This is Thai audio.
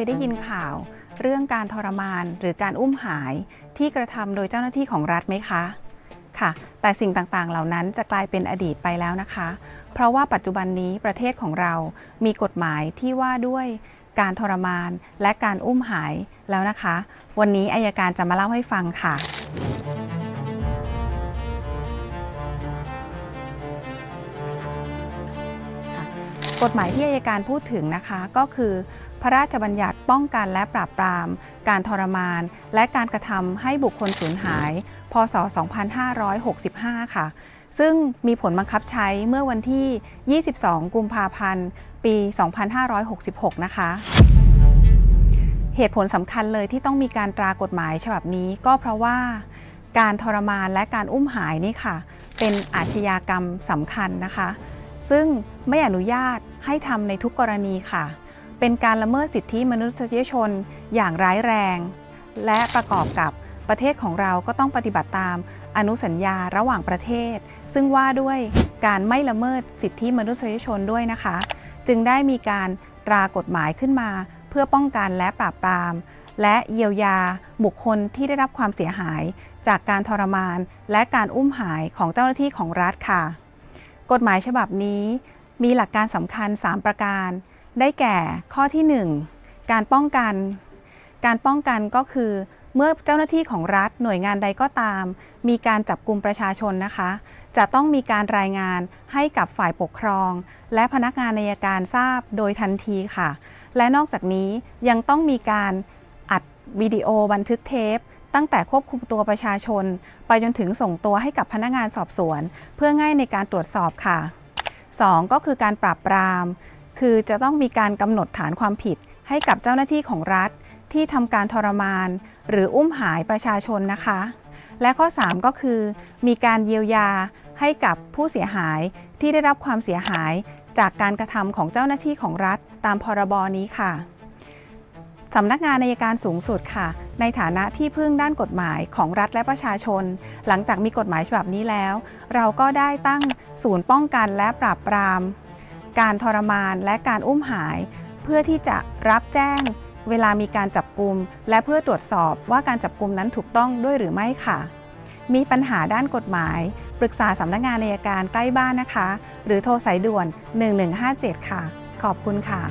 านเคยได้ยินข่าว เรื่องการทรมานหรือการอุ้มหายที่กระทำโดยเจ้าหน้าที่ของรัฐไหมคะ ค่ะ แต่สิ่งต่างๆ เหล่านั้นจะกลายเป็นอดีตไปแล้วนะคะ เพราะว่าปัจจุบันนี้ประเทศของเรามีกฎหมายที่ว่าด้วยการทรมานและการอุ้มหายแล้วนะคะ วันนี้อายการจะมาเล่าให้ฟังค่ะกฎหมายที่อายการพูดถึงนะคะก็คือ พระราชบัญญัติป้องกันและปราบปราม การทรมาน และการกระทำให้บุคคลสูญหาย พศ 2565 ค่ะ ซึ่งมีผลบังคับใช้เมื่อวันที่ 22 กุมภาพันธ์ ปี 2566 นะคะ เหตุผลสำคัญเลยที่ต้องมีการตรากฎหมายฉบับนี้ก็เพราะว่าการทรมานและการอุ้มหายนี่ค่ะ เป็นอาชญากรรมสำคัญนะคะ ซึ่งไม่อนุญาตให้ทำในทุกกรณีค่ะ เป็นการละเมิดสิทธิมนุษยชนอย่างร้ายแรง และประกอบกับประเทศของเราก็ต้องปฏิบัติตามอนุสัญญาระหว่างประเทศ ซึ่งว่าด้วยการไม่ละเมิดสิทธิมนุษยชนด้วยนะคะ จึงได้มีการตรากฎหมายขึ้นมา เพื่อป้องกันและปราบปราม และเยียวยาบุคคลที่ได้รับความเสียหาย จากการทรมาน และการอุ้มหายของเจ้าหน้าที่ของรัฐค่ะ กฎหมายฉบับนี้มีหลักการสำคัญ 3 ประการ ได้แก่ข้อที่ 1 การป้องกัน การป้องกันก็คือ เมื่อเจ้าหน้าที่ของรัฐหน่วยงานใดก็ตาม มีการจับกลุ่มประชาชนนะคะ จะต้องมีการรายงานให้กับฝ่ายปกครอง และพนักงานอัยการทราบโดยทันทีค่ะ และนอกจากนี้ยังต้องมีการอัดวิดีโอบันทึกเทปตั้งแต่ควบคุมตัวประชาชน ไปจนถึงส่งตัวให้กับพนักงานสอบสวน เพื่อง่ายในการตรวจสอบค่ะ 2. ก็คือการปราบปราม คือจะต้องมีการกำหนดฐานความผิดให้กับเจ้าหน้าที่ของรัฐ ที่ทำการทรมาน หรืออุ้มหายประชาชนนะคะ และข้อ 3 ก็คือ มีการเยียวยาให้กับผู้เสียหายที่ได้รับความเสียหายจากการกระทำของเจ้าหน้าที่ของรัฐตามพรบนี้ค่ะสำนักงานนายการสูงสุดค่ะ ในฐานะที่พึ่งด้านกฎหมายของรัฐและประชาชน หลังจากมีกฎหมายฉบับนี้แล้ว เราก็ได้ตั้งศูนย์ป้องกันและปราบปราม การทรมานและการอุ้มหาย เพื่อที่จะรับแจ้งเวลามีการจับกลุ่มและเพื่อตรวจสอบว่าการจับกลุ่มนั้นถูกต้องด้วยหรือไม่ค่ะ มีปัญหาด้านกฎหมาย ปรึกษาสำนักงานนายการใกล้บ้านนะคะ หรือโทรสายด่วน 1157 ค่ะ ขอบคุณค่ะ